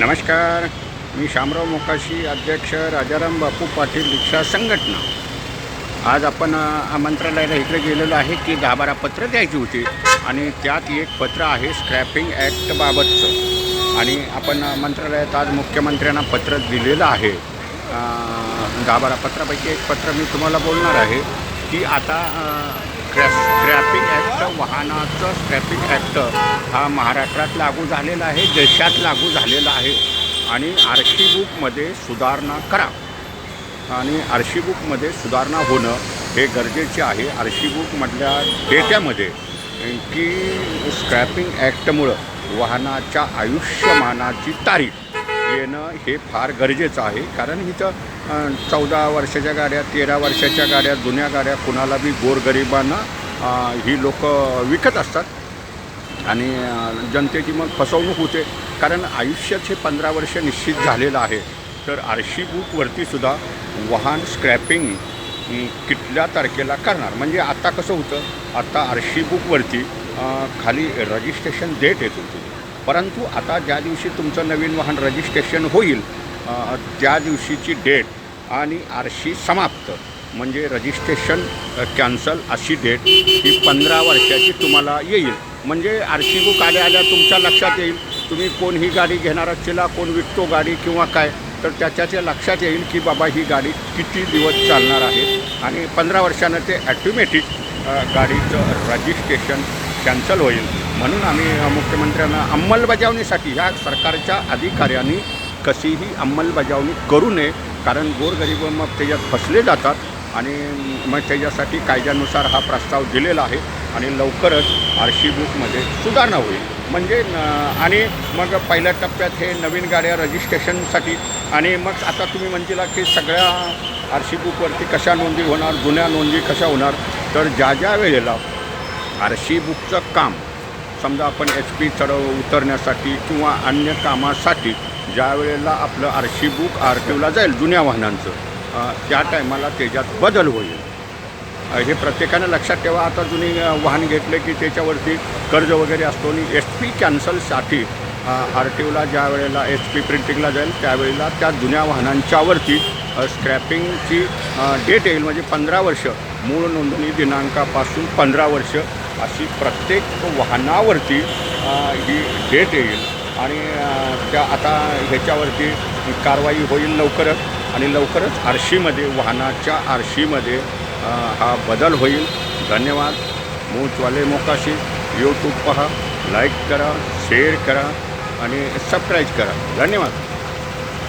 नमस्कार. मी शामराव मोकाशी अध्यक्ष राजाराम बापू पाटील रिक्षा संघटना. आज आपण मंत्रालयाला इकडे गेलेलो आहे की दहा बारा पत्र द्यायची होती आणि त्यात एक पत्र आहे स्क्रॅपिंग ॲक्टबाबतचं आणि आपण मंत्रालयात आज मुख्यमंत्र्यांना पत्र दिलेलं आहे. दहा बारा पत्रापैकी एक पत्र मी तुम्हाला बोलणार आहे की आता क्रॅ स्क्रॅपिंग ॲक्ट वाहनाचं स्क्रॅपिंग ॲक्ट हा महाराष्ट्रात लागू झालेला आहे देशात लागू झालेला आहे. आणि आर सी बुकमध्ये सुधारणा करा. आणि आर सी बुकमध्ये सुधारणा होणं हे गरजेचे आहे. आर सी बुकमधल्या डेट्यामध्ये की स्क्रॅपिंग ॲक्टमुळं वाहनाच्या आयुष्यमानाची तारीख येणं हे फार गरजेचं आहे. कारण इथं चौदा वर्षाच्या गाड्या तेरा वर्षाच्या गाड्या जुन्या गाड्या कुणाला बी गोरगरिबांना ही लोक विकत असतात. आणि जनतेची मग फसवणूक होते. कारण आयुष्याचे पंधरा वर्ष निश्चित झालेलं आहे. तर आरशी बुकवरतीसुद्धा वाहन स्क्रॅपिंग कितल्या तारखेला करणार? म्हणजे आत्ता कसं होतं? आत्ता आरशी बुकवरती खाली रजिस्ट्रेशन डेट येत होती परंतु आता ज्या दिवशी तुमचं नवीन वाहन रजिस्ट्रेशन होईल त्या दिवशीची डेट आणि आर सी समाप्त म्हणजे रजिस्ट्रेशन कॅन्सल अशी डेट ही पंधरा वर्षाची तुम्हाला येईल. म्हणजे आर सी बुक आल्या आल्या तुमच्या लक्षात येईल. तुम्ही कोण ही गाडी घेणार असलेला कोण विकतो गाडी किंवा काय तर त्याच्या लक्षात येईल की बाबा ही गाडी किती दिवस चालणार आहे. आणि पंधरा वर्षानं ते ॲटोमॅटिक गाडीचं रजिस्ट्रेशन कॅन्सल होईल. म्हणून आम्ही मुख्यमंत्र्यांना अंमलबजावणीसाठी ह्या सरकारच्या अधिकाऱ्यांनी कशीही अंमलबजावणी करू नये कारण गोरगरीब मग त्याच्यात फसले जातात आणि मग त्याच्यासाठी कायद्यानुसार हा प्रस्ताव दिलेला आहे आणि लवकरच आर सी बुकमध्ये सुधारणा होईल. म्हणजे आणि मग पहिल्या टप्प्यात हे नवीन गाड्या रजिस्ट्रेशनसाठी आणि मग आता तुम्ही म्हणतील की सगळ्या आर सी बुकवरती कशा नोंदी होणार जुन्या नोंदी कशा होणार तर ज्या ज्या वेळेला आर सी बुकचं काम. समजा आपण एच पी चढव उतरण्यासाठी किंवा अन्य कामासाठी ज्या वेळेला आपलं R C book R T ओला जाईल जुन्या वाहनांचं त्या टायमाला त्याच्यात बदल होईल. हे प्रत्येकानं लक्षात ठेवा. आता जुनी वाहन घेतले की त्याच्यावरती कर्ज वगैरे असतो आणि एच पी कॅन्सलसाठी आर टी ओला ज्या वेळेला एच पी प्रिंटिंगला जाईल त्यावेळेला त्या जुन्या वाहनांच्यावरती स्क्रॅपिंगची डेट येईल. म्हणजे पंधरा वर्ष. मूळ नोंदणी दिनांकापासून पंधरा वर्ष अशी प्रत्येक वाहनावरती ही डेट येईल आणि त्या आता ह्याच्यावरती कारवाई होईल लवकरच आणि लवकरच आरशीमध्ये वाहनाच्या आरशीमध्ये हा बदल होईल. धन्यवाद. मूचवाले मोकाशी. यूट्यूब पहा. लाईक करा शेअर करा आणि सबस्क्राईब करा. धन्यवाद.